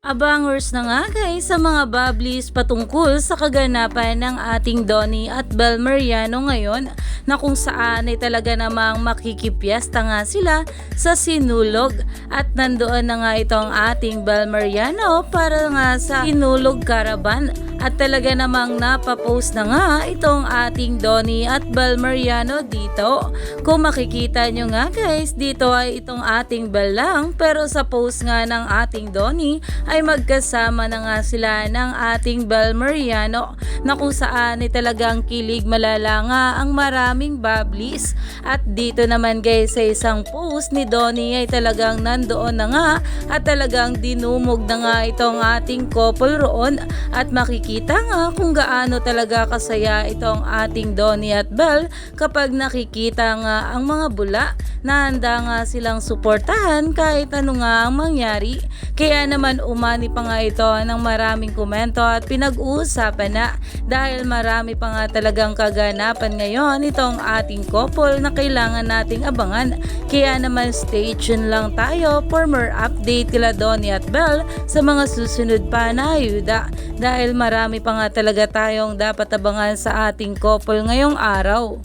Abangers na nga guys sa mga bablis patungkol sa kaganapan ng ating Donnie at Bel Mariano ngayon na kung saan ay talaga namang makikipyesta nga sila sa sinulog. At nandoon na nga itong ating Bel Mariano para nga sa sinulog caravan at talaga namang napapost na nga itong ating Donnie at Bel Mariano dito. Kung makikita nyo nga guys, dito ay itong ating Bel lang pero sa post nga ng ating Donnie ay magkasama na nga sila ng ating Bel Mariano na kung saan ay talagang kilig malala nga ang maraming bablis. At dito naman guys sa isang post ni Donnie ay talagang nandoon na nga at talagang dinumog na nga itong ating couple roon at makikita nga kung gaano talaga kasaya itong ating Donnie at Bel kapag nakikita nga ang mga bula na handa nga silang suportahan kahit ano nga ang mangyari. Kaya naman umani pa nga ito ng maraming komento at pinag-uusapan na dahil marami pa nga talagang kaganapan ngayon itong ating couple na kailangan nating abangan. Kaya naman stay tuned lang tayo for more update kila Donnie at Belle sa mga susunod pa na ayuda dahil marami pa nga talaga tayong dapat abangan sa ating couple ngayong araw.